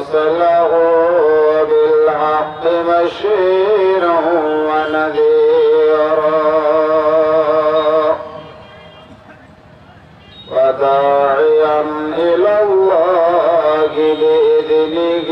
ليس بالحق وبالحق بشيره ونذيرا. وداعيا إلى الله بإذنه.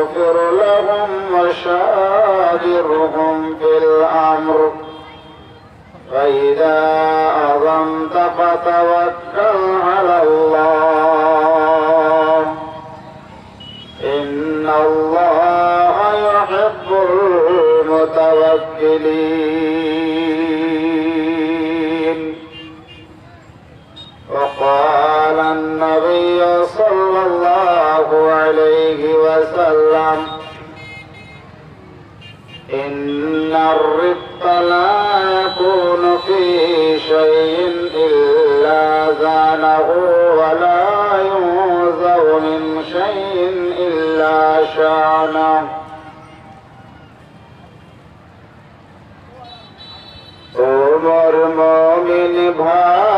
واستغفر لهم وشاورهم في الأمر. فإذا أظمت فتوكل على الله. إن الله يحب المتوكلين. وقال النبي صلى الله عليه وسلم إن الرق لا يكون في شيء إلا زانه ولا ينزع من شيء إلا شانه তোমার মমিন ভাই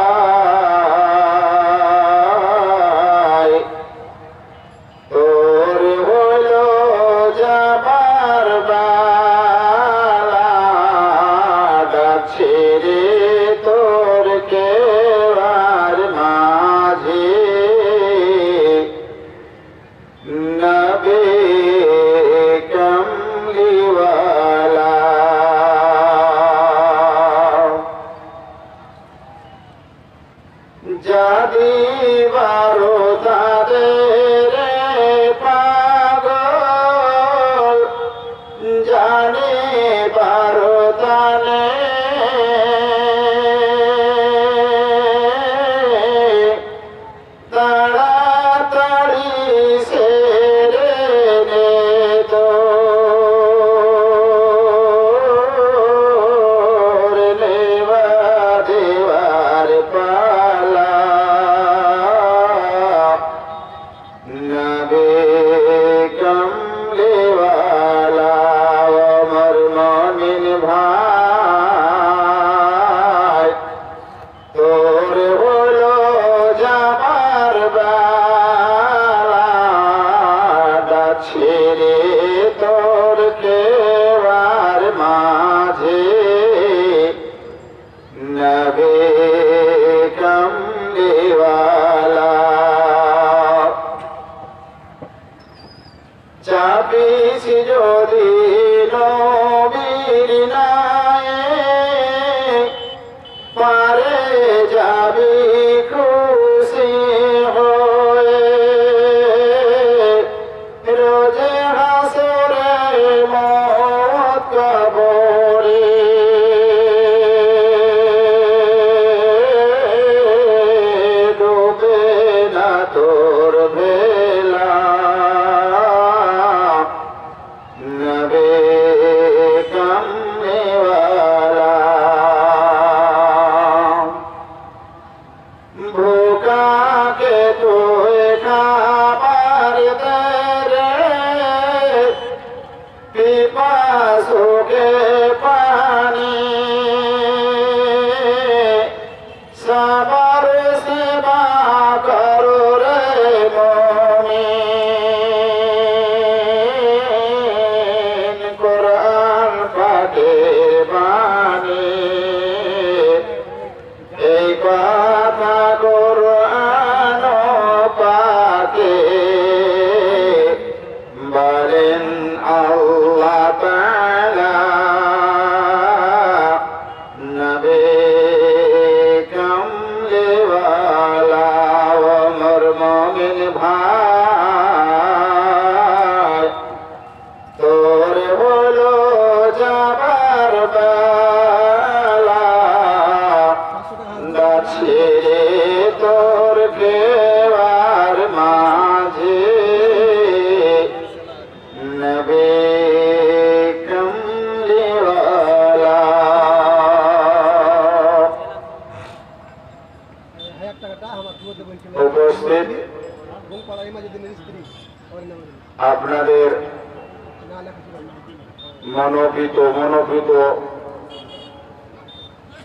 राधा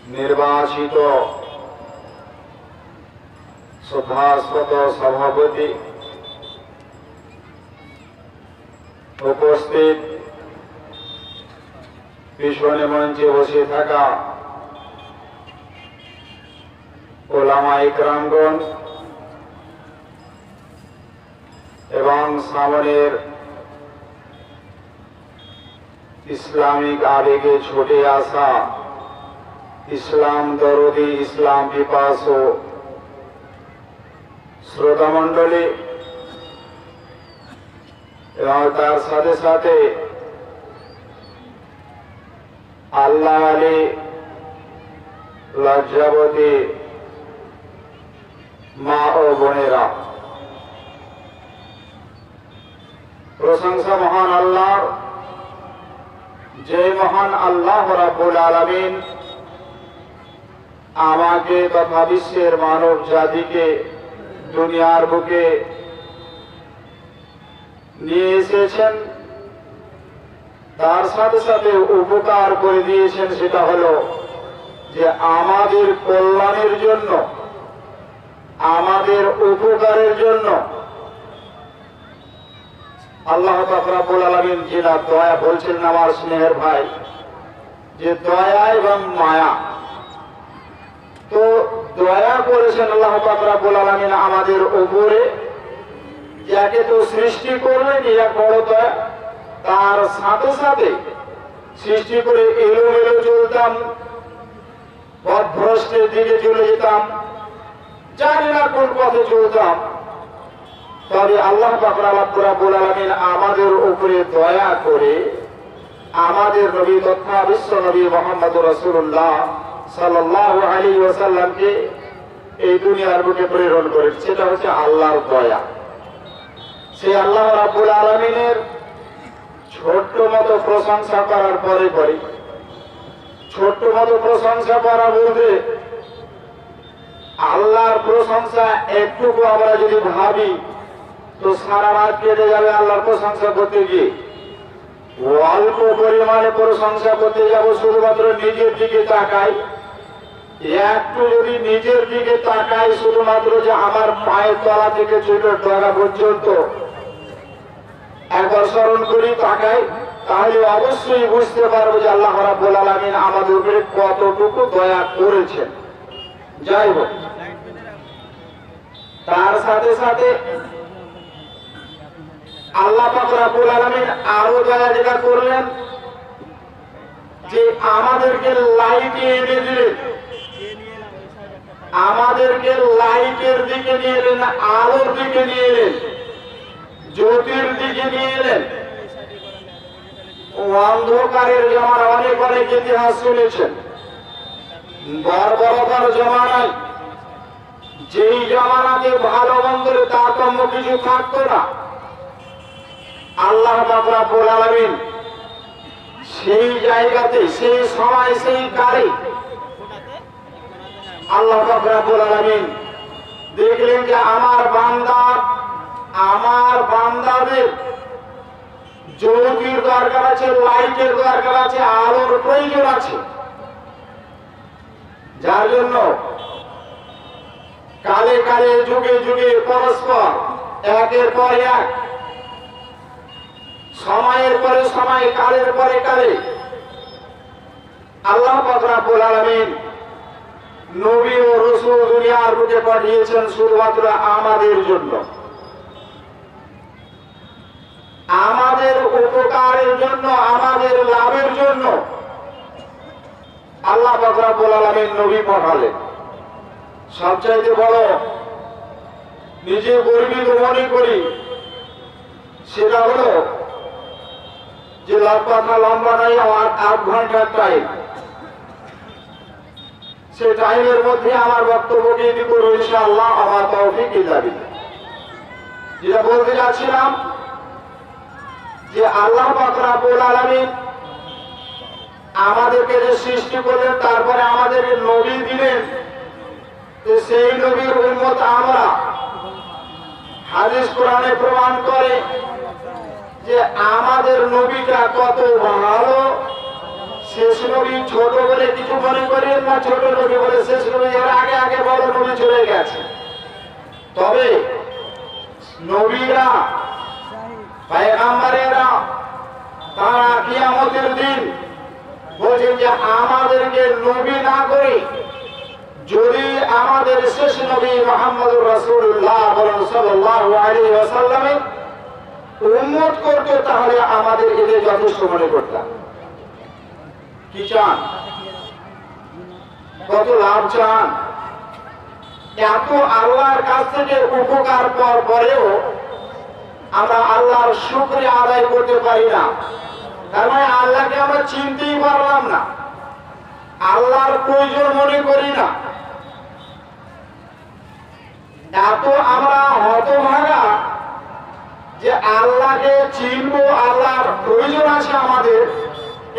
নির্বাচিত শ্রদ্ধাস্পদ সভাপতি উপস্থিত পিছনে মঞ্চে বসে থাকা ওলামা ইকরামগণ এবং সামনের ইসলামিক আবেগে ছুটে আসা। ইসলাম দরদি, ইসলাম বিপাস শ্রোতা মণ্ডলী এবং তার সাথে সাথে আল্লাহ আলী লজ্জাবতী মা ও বোনেরা। প্রশংসা মহান আল্লাহ। যে মহান আল্লাহ রাব্বুল আলামিন আমাকে তথা বিশ্বের মানব জাতিকে দুনিয়ার বুকে নিয়ে এসেছেন, তার সাথে সাথে উপকার করে দিয়েছেন সেটা হলো যে আমাদের কল্যাণের জন্য, আমাদের উপকারের জন্য আল্লাহ তাকরাবুল আলমিন যেটা দয়া বলছিলেন আমার স্নেহের ভাই, যে দয়া এবং মায়া, তো দয়া করেছেন আল্লাহ তাকরাবুল আলমিন আমাদের উপরে, যাকে তো সৃষ্টি করলেন এটা বড় দয়া, তার সাথে সাথে সৃষ্টি করে এলোমেলো চলতাম পথভ্রষ্টের দিকে চলে যেতাম, জানি না কোন পথে চলতাম তবে আল্লাহ বাকরাবুল আমাদের উপরে দয়া করে আমাদের নবী তথা বিশ্ব নবী মোহাম্মদ রসুল্লাহ সাল্লাহ আলী ওসাল্লামকে এই দুনিয়ার বুকে প্রেরণ করেন। সেটা হচ্ছে আল্লাহর দয়া। সেই আল্লাহ রাবুল আলমিনের ছোট্ট মতো প্রশংসা করার পরে পরে ছোট্ট মতো প্রশংসা করা বলতে আল্লাহর প্রশংসা একটুকু আমরা যদি ভাবি তো সারা রাত কেটে যাবে আল্লাহর প্রশংসা করতে গিয়ে। অল্প পরিমাণে প্রশংসা করতে যাব শুধুমাত্র নিজের দিকে তাকাই একটু যদি নিজের দিকে তাকাই শুধুমাত্র যে আমার পায়ের তলা থেকে চুলের ডগা পর্যন্ত। একবার স্মরণ করি, তাকাই, তাহলে অবশ্যই বুঝতে পারব যে আল্লাহ রাব্বুল আলামিন আমাদের উপরে কতটুকু দয়া করেছেন। যাই হোক, তার সাথে সাথে আল্লাহ পাক রাব্বুল আলামিন আরও দয়া যেটা করলেন যে আমাদেরকে লাইটে এনে দিলেন। আমাদেরকে লাইটের দিকে নিয়ে এলেন, আলোর দিকে নিয়ে এলেন, জ্যোতির দিকে নিয়ে এলেন। অন্ধকারের জমার অনেক অনেক ইতিহাস শুনেছেন বর্বরতার জমানায়, যেই জমানাতে ভালো মন্দের তারতম্য কিছু থাকতো না। আল্লাহ আলমিন সেই জায়গাতে, সেই সময়, সেই কালে আল্লাহ বাবরাবুল আলমিন দেখলেন যে আমার বান্দা, আমার বান্দাদের জ্যোতির দরকার আছে, লাইটের দরকার আছে, আলোর প্রয়োজন আছে। যার জন্য কালে কালে, যুগে যুগে পরস্পর, একের পর এক সময়ের পরে সময়, কালের পরে কালে। আল্লাহ পাকরাবুল আলমিন নবী ও রসুল দুনিয়ার বুকে পাঠিয়েছেন শুধুমাত্র আমাদের জন্য। আমাদের উপকারের জন্য, আমাদের লাভের জন্য আল্লাহ বাকরাবুল আলমের নবী পাঠালেন। সবচাইতে বড় নিজে গর্বিত মনে করি, সেটা হলো যে কথা লম্বা নাই আমার আট ঘণ্টার টাইম সে টাইমের মধ্যে আমার বক্তব্যকে দিব রয়েছে আল্লাহ আমার তৌফিক যাবে। যেটা বলতে যাচ্ছিলাম, যে আল্লাহ বাকরাবুল আলমিন আমাদেরকে যে সৃষ্টি করলেন, তারপরে আমাদের নবী দিলেন সেই নবীর উন্মত আমরা হাদিস কোরআনে প্রমাণ করে যে আমাদের নবীটা কত ভালো। শেষ নবী ছোট বলে কিছু মনে করেন না? ছোট নবী বলে শেষ নবী এর আগে আগে বড় নবী চলে গেছে। তবে নবীরা, পায়গাম্বারেরা তারা কিয়ামতের দিন বলছেন যে আমাদেরকে নবী না করে যদি আমাদের শেষ নবী মোহাম্মদ রসুল্লাহ বলেন সাল্লাল্লাহু আলাইহি ওয়াসাল্লামে করতো তাহলে আমাদের এদের যথেষ্ট মনে করতাম কি চান? কত লাভ চান? এত আল্লাহর কাছ থেকে উপকার পর পরেও আমরা আল্লাহর শুক্রিয়া আদায় করতে পারি না। তার মানে আল্লাহকে আমরা চিনতেই পারলাম না। আল্লাহর প্রয়োজন মনে করি না। এত আমরা হতভাগা যে আল্লাহকে চিনবো, আল্লাহর প্রয়োজন আছে আমাদের,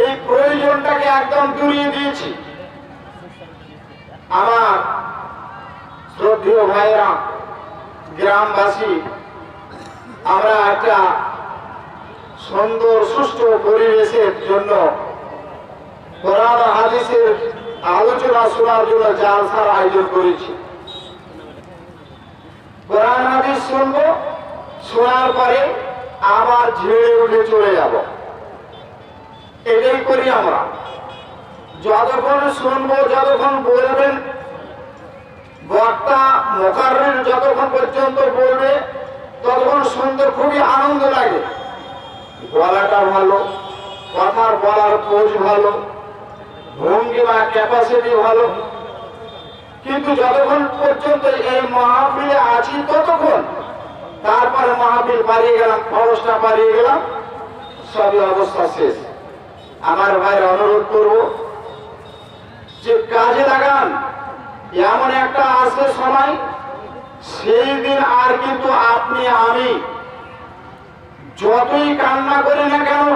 এই প্রয়োজনটাকে একদম দূরিয়ে দিয়েছি। আমার শ্রদ্ধেয় ভাইরা গ্রামবাসী, আমরা একটা সুন্দর, সুষ্ঠু পরিবেশের জন্য কোরআন হাদিসের আলোচনা শোনার জন্য জালসার আয়োজন করেছি। কোরআন হাদিস শুনব শোনার পরে আবার ঝেড়ে উঠে চলে যাব। এটাই করি আমরা। যতক্ষণ শুনব, যতক্ষণ বলবেন, বক্তা মোকাররের যতক্ষণ পর্যন্ত বলবে, ততক্ষণ শুনতে খুবই আনন্দ লাগে। গলাটা ভালো, কথার বলার পোজ ভালো, ভঙ্গি বা ক্যাপাসিটি ভালো। কিন্তু যতক্ষণ পর্যন্ত এই মাহফিলে আছি, ততক্ষণ তারপরে মাহফিল পালিয়ে গেলাম খরচটা পালিয়ে গেলাম, সবই অবস্থা শেষ। আমার ভাইয়ের অনুরোধ করব যে কাজে লাগান, এমন একটা আসবে সময়, সেই দিন আর কিন্তু আপনি আমি যতই কান্না করি না কেন,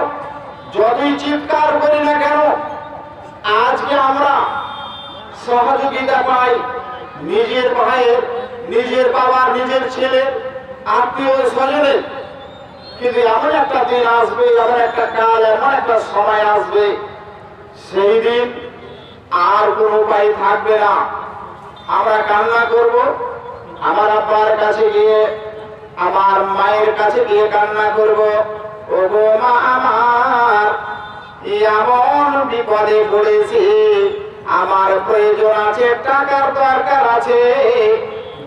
যতই চিৎকার করি না কেন, আজকে আমরা সহযোগিতা পাই নিজের ভাইয়ের, নিজের বাবার, নিজের ছেলের আত্মীয় স্বজনের কিন্তু এমন একটা দিন আসবে, এমন একটা কাল, এমন একটা সময় আসবে, সেই দিন আর কোনো উপায় থাকবে না। আমরা কান্না করব, আমার আব্বার কাছে গিয়ে, আমার মায়ের কাছে গিয়ে কান্না করব ও গো মা আমার, এমন বিপদে পড়েছি, আমার প্রয়োজন আছে, টাকার দরকার আছে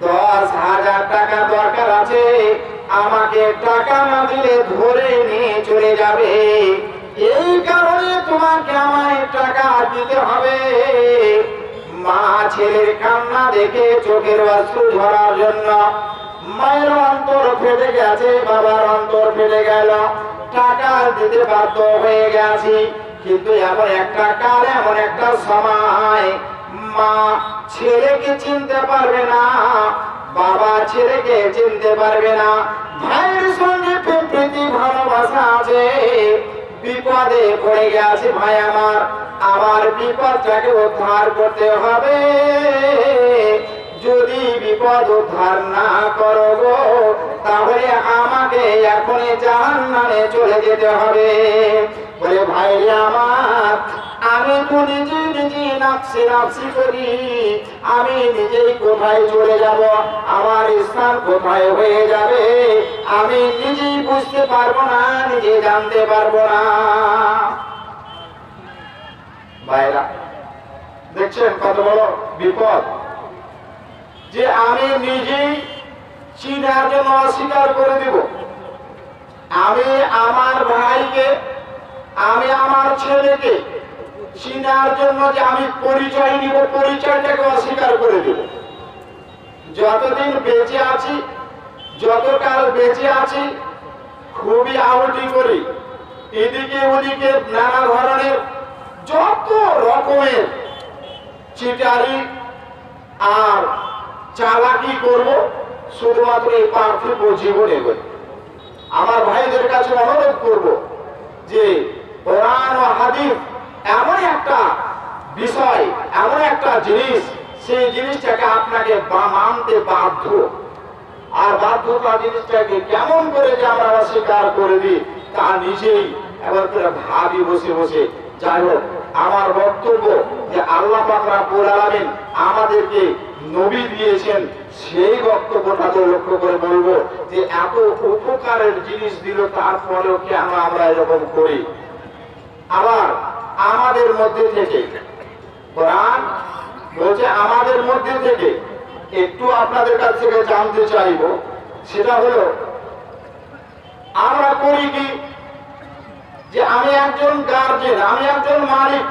দশ হাজার টাকা দরকার আছে। আমাকে টাকা না দিলে ধরে নিয়ে চলে যাবে। এই কারণে তোমাকে আমায় টাকা দিতে হবে। মা ছেলের কান্না দেখে চোখের অশ্রু ঝরার জন্য মায়ের অন্তর ফেটে গেছে, বাবার অন্তর ফেটে গেল। টাকা দিতে বাধ্য হয়ে গেছি। কিন্তু এমন একটা কাল, এমন একটা সময় মা ছেলেকে চিনতে পারবে না, বাবা ছেলেকে চিনতে পারবে না। ভাইয়ের সঙ্গে প্রীতি, ভালোবাসা আছে, বিপদে পড়ে গেছে ভাই আমার। আমার বিপদটাকে উদ্ধার করতে হবে। যদি বিপদ উদ্ধার না করো গো, তাহলে আমাকে এখনই জাহান নামে চলে যেতে হবে। বলে ভাই রে আমার, আমি তো নিজে নিজে নাপসি নাপসি করি। আমি নিজেই কোথায় চলে যাব, আমার স্থান কোথায় হয়ে যাবে, আমি নিজেই বুঝতে পারব না, নিজে জানতে পারব না। ভাইরা, দেখছেন কত বড় বিপদ? যে আমি নিজেই চিনার জন্য অস্বীকার করে দিব। আমি আমার ভাইকে আমি আমার ছেলেকে চিনার জন্য যে আমি পরিচয় নিব, পরিচয়টাকে অস্বীকার করে দেব। যতদিন বেঁচে আছি, যতকাল বেঁচে আছি, খুবই আউটি করি। এদিকে ওদিকে নানা ধরনের যত রকমের চিটারি আর চালাকি করব, শুধুমাত্র এই পার্থিব জীবনে আমার ভাইদের কাছে অনুরোধ করব যে এমন একটা বিষয় এমন একটা জিনিস, সেই জিনিসটাকে আপনাকে মানতে বাধ্য। আর বাধ্যতা জিনিসটাকে কেমন করে যে আমরা করে দিই তা নিজেই করে ভাবি বসে বসে। যাই হোক, আমার বক্তব্য যে আল্লাহ আমাদেরকে নবী দিয়েছেন, সেই বক্তব্যটা তো লক্ষ্য করে বলব যে এত উপকারের জিনিস দিল, তারপরেও কেন আমরা এরকম করি? আবার আমাদের মধ্যে থেকে। কোরআন বলছে আমাদের মধ্যে থেকে। একটু আপনাদের কাছ থেকে জানতে চাইব, সেটা হলো, আমরা করি কি? যে আমি একজন গার্জেন আমি একজন মালিক,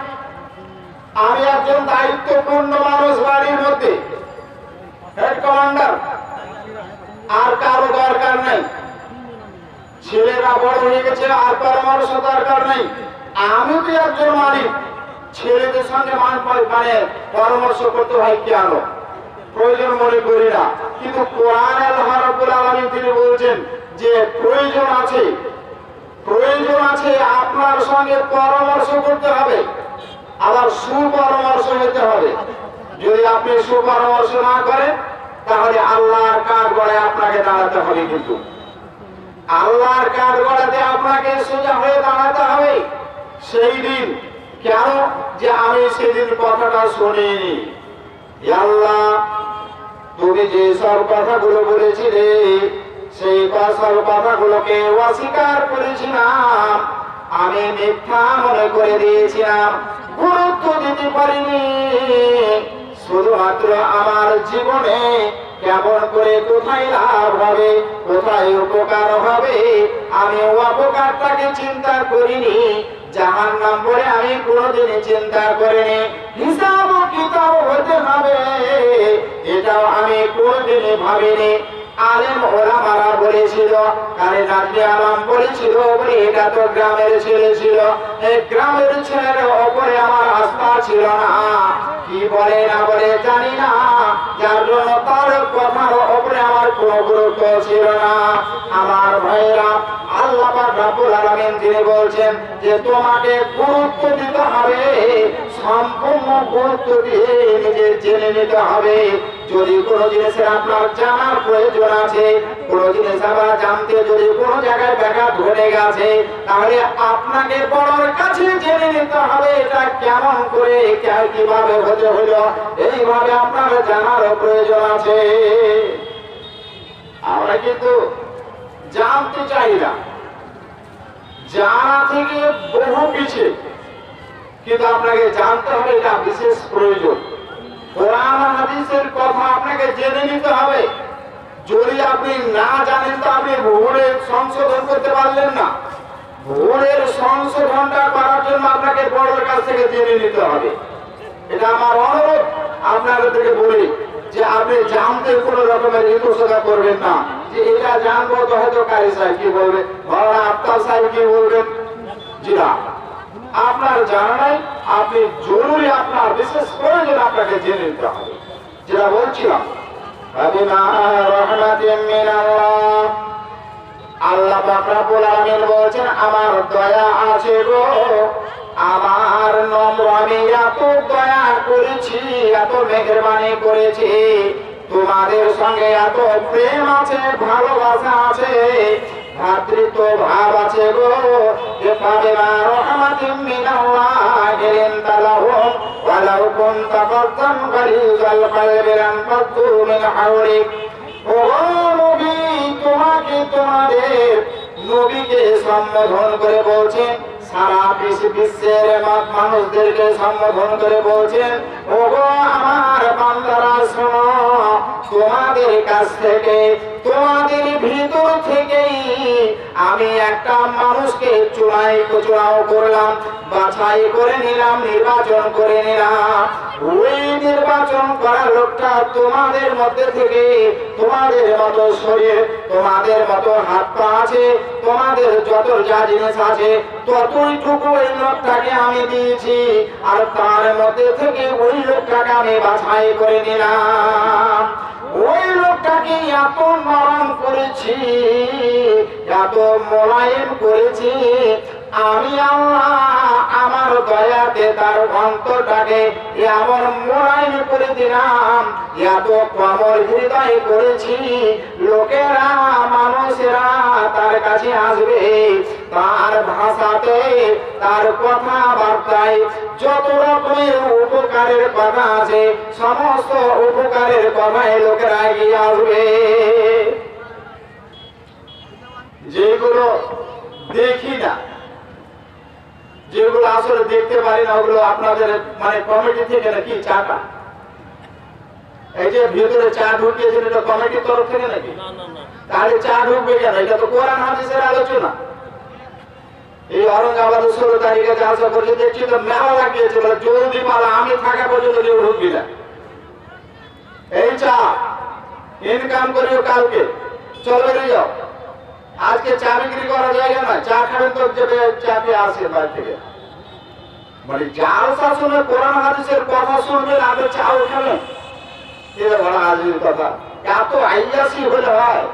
আমি একজন দায়িত্বপূর্ণ মানুষ বাড়ির মধ্যে হেড কমান্ডার আর কারও দরকার নেই। ছেলেরা বড় হয়ে গেছে, আর কারও মানুষও দরকার নেই। আমি তো একজন মালিক, ছেলেদের সঙ্গে মান পরামর্শ করতে হয় কেন? প্রয়োজন মনে করি না। কিন্তু কোরআন আল্লাহ তিনি বলছেন যে প্রয়োজন আছে। প্রয়োজন আছে আপনার সঙ্গে পরামর্শ করতে হবে। আবার সুপরামর্শ হতে হবে। যদি আপনি সুপরামর্শ না করেন, তাহলে আল্লাহর কাঠ গড়ে আপনাকে দাঁড়াতে হবে কিন্তু? আল্লাহর কাঠ গড়াতে আপনাকে সোজা হয়ে দাঁড়াতে হবে? সেই দিন কেন যে আমি সেদিন কথাটা শুনিনি? তুমি যে সব কথাগুলো বলেছিলে, সেই সব কথাগুলোকে অস্বীকার করেছিলাম। আমি মিথ্যা মনে করে দিয়েছিলাম, গুরুত্ব দিতে পারিনি। শুধুমাত্র আমার জীবনে কেমন করে কোথায় লাভ হবে, কোথায় উপকার হবে আমি অপকারটাকে চিন্তা করিনি। জাহান নাম করে আমি কোনোদিন চিন্তা করিনি। হিসাব কিতাব হতে হবে, এটাও আমি কোনোদিনই ভাবিনি। আলেম ওলামারা বলেছিল কারে নাজমি আলম বলেছিল বলে এটা তো গ্রামের ছেলে ছিল। এই গ্রামের ছেলের ওপরে আমার আস্থা ছিল না। কি বলে না বলে জানি না। যার জন্য তার কথার ওপরে আমার কোনো গুরুত্ব ছিল না। আমার ভাইরা আল্লাহ পাক রাব্বুল আলামিন তিনি বলছেন যে তোমাকে গুরুত্ব দিতে হবে, সম্পূর্ণ গুরুত্ব দিয়ে নিজে জেনে নিতে হবে। যদি কোনো জিনিসের আপনার জানার প্রয়োজন আছে, কোনো জিনিস আবার জানতে যদি কোনো জায়গায় ব্যাঘাত ঘটে গেছে, তাহলে আপনাকে বড়র কাছে জেনে নিতে হবে এটা কেমন করে কীভাবে হতে হলো এইভাবে আপনার জানারও প্রয়োজন আছে। আমরা কিন্তু জানতে চাই না। জানা থেকে বহু পিছিয়ে। কিন্তু আপনাকে জানতে হবে এটা বিশেষ প্রয়োজন। কোরআন হাদিসের কথা আপনাকে জেনে নিতে হবে। যদি আপনি না জানেন, তো আপনি ভুলের সংশোধন করতে পারলেন না। ভুলের সংশোধনটা করার জন্য আপনাকে বড়দের কাছ থেকে জেনে নিতে হবে। এটা আমার অনুরোধ, আপনাদেরকে বলি যে আপনি জানতে কোনো রকমের ইতোসা করবেন না। যে এটা জানব তো হয়তো কারি সাহেব কি বলবে আফতাব সাহেব কি বলবেন? জি না। আপনার জানা নাই আপনি জরুরি আপনার বিশেষ প্রয়োজন আপনাকে জেনে নিতে হবে। যেটা বলছিলাম আমার দয়া আছে গো, আমার নম্র আমি এত দয়া করেছি, এত মেহেরবানি করেছি। তোমাদের সঙ্গে এত প্রেম আছে, ভালোবাসা আছে। ভাতৃত্ব ভাব আছে গো। যে তোমাকে তোমাদের সম্বোধন করে বলছেন, সারা বিশ্ব- বিশ্বের মানুষদেরকে সম্বোধন করে বলছেন ও তোমাদের কাছ থেকে, তোমাদের ভিতর থেকেই আমি একটা মানুষকে চুড়াই চূড়াও করলাম, বাছাই করে নিলাম, নির্বাচন করে নিলাম। ওই নির্বাচন করা লোকটা তোমাদের মধ্যে থেকে তোমাদের মতো শরীর তোমাদের মতো হাত পা আছে, তোমাদের যত যা জিনিস আছে, ততইটুকু ওই লোকটাকে আমি দিয়েছি। আর তার মধ্যে থেকে ওই লোকটাকে আমি বাছাই করে নিলাম। ওই লোকটাকে এত নরম করেছি, এত মোলায়েম করেছি আমি আমার দয়াতে তার অন্তরটাকে এমন মোলায়েম করে দিলাম এত কমল হৃদয় করেছি, লোকেরা, মানুষেরা তার কাছে আসবে। তার ভাষাতে, তার কথাবার্তায় যত রকমের উপকারের কথা আছে, সমস্ত উপকারের কথায় লোকেরা এগিয়ে আসবে। যেগুলো দেখি না যেগুলো আসলে দেখতে পারি না ওগুলো আপনাদের মানে কমিটি থেকে নাকি চাটা? এই যে ভিতরে চা ঢুকিয়েছেন এটা কমিটির তরফ থেকে নাকি? তাহলে চা ঢুকবে কেন? এটা তো কোরআন হাদিসের আলোচনা। এই অরঙ্গাবাদ ষোলো তারিখে চাষা করছে দেখছি তো মেলা লাগিয়েছে বলে জলদি পালা আমি থাকা পর্যন্ত কেউ ঢুকবি না। এই চা ইনকাম করিও কালকে। চলে যাও। আজকে চা বিক্রি করা জায়গা না চা খাবেন তো যাবে চা পেয়ে আসে বাইরে থেকে। মানে যার শাসনের কোরআন হাদিসের কথা শুনবেন আগে চাও খাবেন এটা বড় আজীব কথা। এত আইয়াসি হলে হয়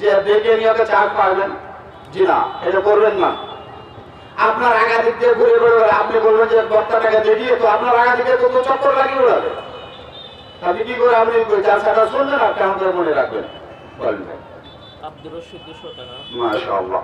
যে ডেকে নিয়ে চা পাবেন জি না, এটা করবেন না। আপনার আগাদিক দিয়ে ঘুরে বেড়াবে আপনি বলবেন যে, বক্তাটাকে দেখিয়ে তো আপনার আগাদিকে তো তো চক্কর লাগিয়ে উড়াবে। আপনি কি করে আপনি চাষাটা শুনলেন আর কেমন করে মনে রাখবেন? বলবেন আব্দুর রশিদ দুশো টাকা মাশাআল্লাহ।